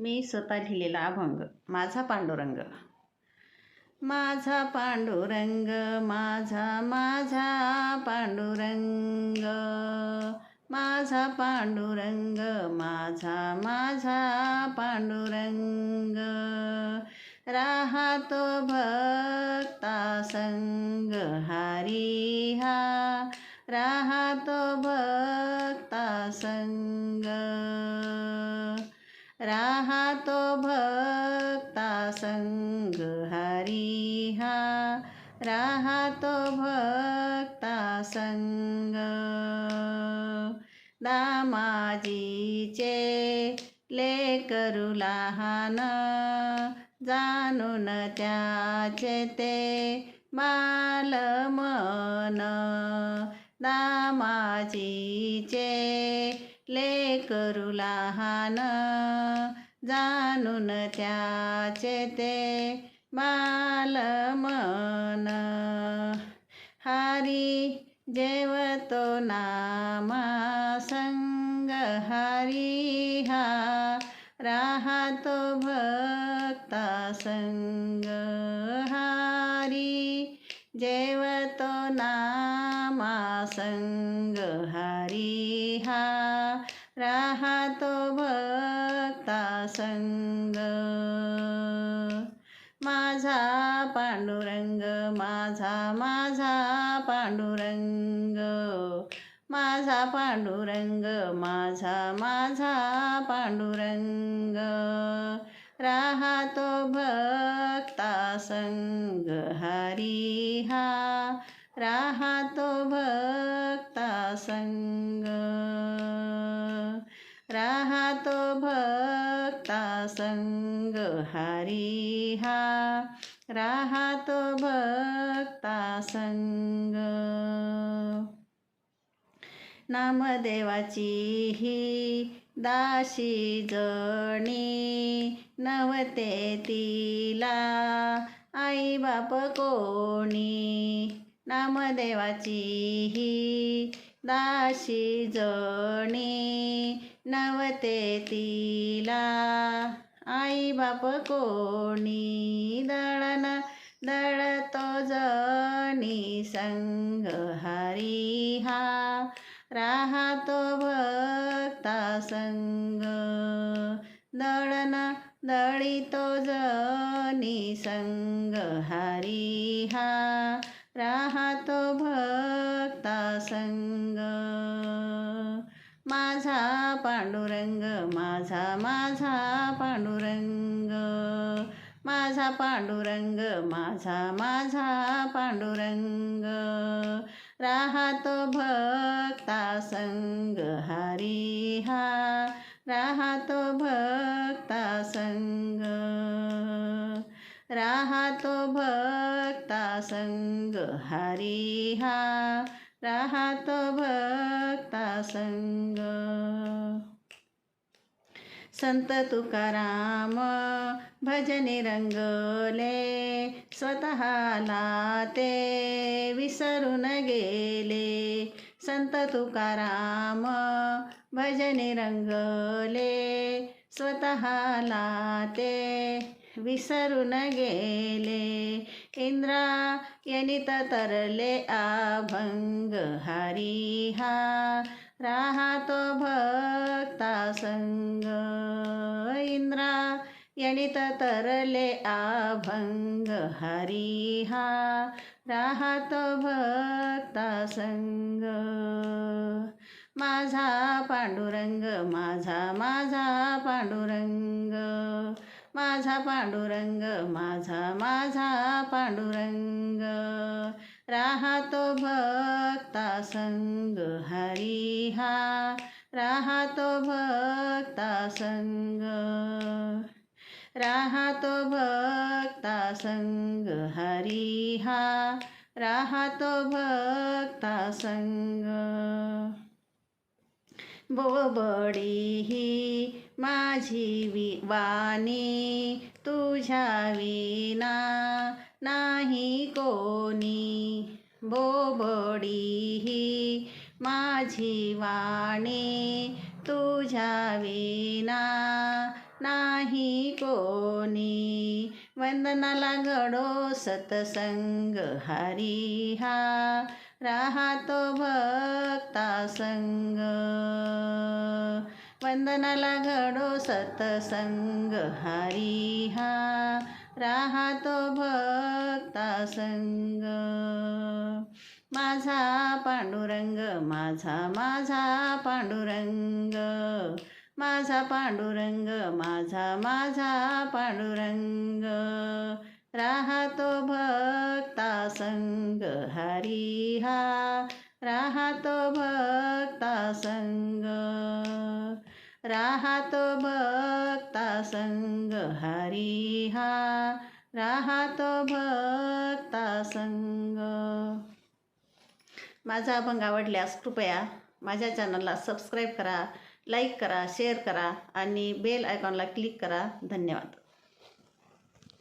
मी स्वतः लिहिलेला अभंग माझा पांडुरंग. माझा पांडुरंग माझा माझा पांडुरंग. माझा पांडुरंग माझा माझा पांडुरंग. राहतो भक्ता संग हरी हा. राहतो भक्ता संग राहतो भक्ता संग हरी हा. राहतो भक्ता संग दामाजीचे लेकरू लहान जाणून त्याचे ते बालमन दामाजीचे लेकरू लहान जाणून त्याचे ते बालमन हरी जेवतो नामा संग हरी हा राहतो भक्ता संग. हरी जेवतो ना संग हरी हा राहतो भक्ता संग. माझा पांडुरंग माझा माझा पांडुरंग. माझा पांडुरंग माझा माझा पांडुरंग. राहतो भक्ता संग हरी हा राहतो भक्ता संग राहतो भक्ता संग हरी हा. राहतो भक्ता संग. नामदेवाची ही दाशी जणी नवते तिला. आई बाप कोणी? नामदेवाची ही दाशी जोणी नवते तिला. आई बाप कोणी दळण दळतो जणी संग हरी हा राहतो भक्ता संग दळण दळितो जनी संग हरी हा राहतो भक्ता संग माझा पांडुरंग माझा माझा पांडुरंग. माझा पांडुरंग माझा माझा पांडुरंग. राहतो भक्ता संग हरी हा. राहतो भक्ता संग राहतो भक्ता संग हरी हा. राहतो भक्ता संग. संत तुकाराम भजने रंगले स्वतःला ते विसरून गेले. संत तुकाराम भजने रंगले स्वतःला ते विसरून गेले. इंद्रा यनित तरले अभंग हरी हा. राहतो भक्ता संग. इंद्रा यनित तरले अभंग हरी हा. राहतो भक्ता संग. माझा पांडुरंग माझा माझा पांडुरंग. माझा पांडुरंग माझा माझा पांडुरंग. राहतो भक्ता संग हरी हा. राहतो भक्ता संग. राहतो भक्ता संग हरी हा. राहतो भक्ता संग. बोबडी ही माझी वि वाणी तुझ्या विना नाही कोणी. बोबडी ही माझी वाणी तुझ्या विना नाही कोणी. वंदनाला घडो सतसंग हरी हा राहतो भक्ता संग. वंदनाला घडो सतसंग हरी हा राहतो भक्ता संग. माझा पांडुरंग माझा माझा पांडुरंग. माझा पांडुरंग माझा माझा पांडुरंग. राहतो भक्ता संग हरी हा. राहतो भक्ता संग राहतो भक्ता संग हरी हा. राहतो भक्ता संग माझा अभंग आवडल्यास कृपया माझ्या चॅनलला सबस्क्राईब करा. लाईक करा शेअर करा आणि बेल आयकॉनला क्लिक करा. धन्यवाद.